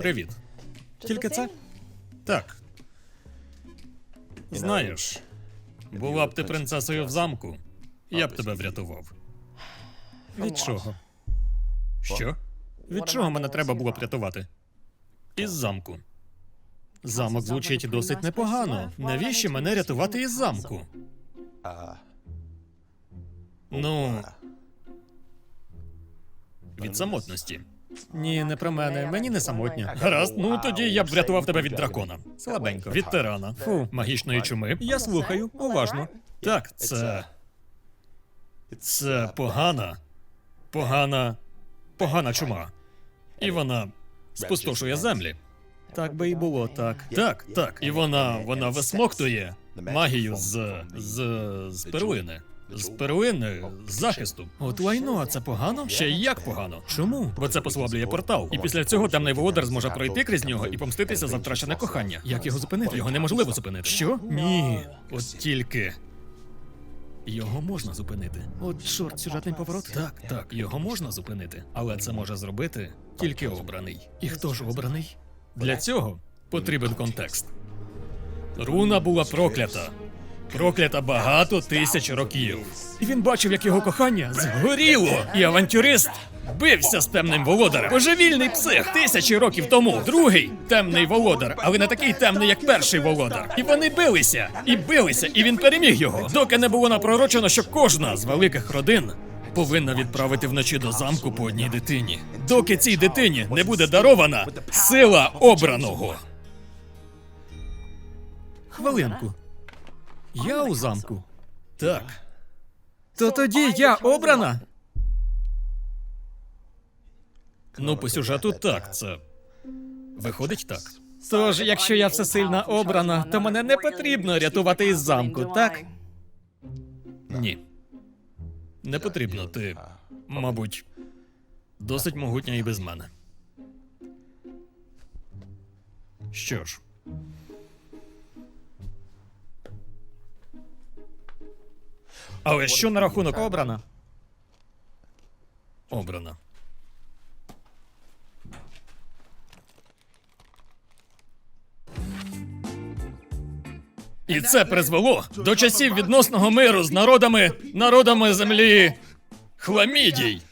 Привіт. Тільки це? Так. Знаєш, була б ти принцесою в замку, я б тебе врятував. Від чого? Що? Від чого мене треба було б рятувати? Із замку. Замок звучить досить непогано. Навіщо мене рятувати із замку? Ну. Від самотності. Ні, не про мене. Мені не самотньо. Гаразд, ну тоді я б врятував тебе від дракона. Слабенько. Від тирана. Фу, магічної чуми. Я слухаю, уважно. Так, це. Це погана. Погана. Погана чума. І вона спустошує землі. Так би і було, так. Так, так. І вона вона висмоктує магію з. з. з перлини. З перлини, з захисту. От лайно, а це погано? Ще й як погано. Чому? Бо це послаблює портал. І після цього темний володар зможе пройти крізь нього і помститися за втрачене кохання. Як його зупинити? Його неможливо зупинити. Що? Ні. От тільки. Його можна зупинити. От чорт, сюжетний поворот. Так, так, його можна зупинити, але це може зробити тільки обраний. І хто ж обраний? Для цього потрібен контекст. Руна була проклята. Проклята багато тисяч років. І він бачив, як його кохання згоріло, і авантюрист бився з темним володарем. Божевільний псих тисячі років тому. Другий темний володар, але не такий темний, як перший володар. І вони билися, і билися, і він переміг його. Доки не було напророчено, що кожна з великих родин повинна відправити вночі до замку по одній дитині. Доки цій дитині не буде дарована сила обраного. Хвилинку. Я у замку. Так. То тоді я обрана. Ну, по сюжету так, це. Виходить так. Тож, якщо я всесильна обрана, то мене не потрібно рятувати із замку, так? Ні. Не потрібно. Ти, мабуть, досить могутня і без мене. Що ж. Але що на рахунок обрана? Обрана. І це призвело до часів відносного миру з народами, народами землі Хламідій.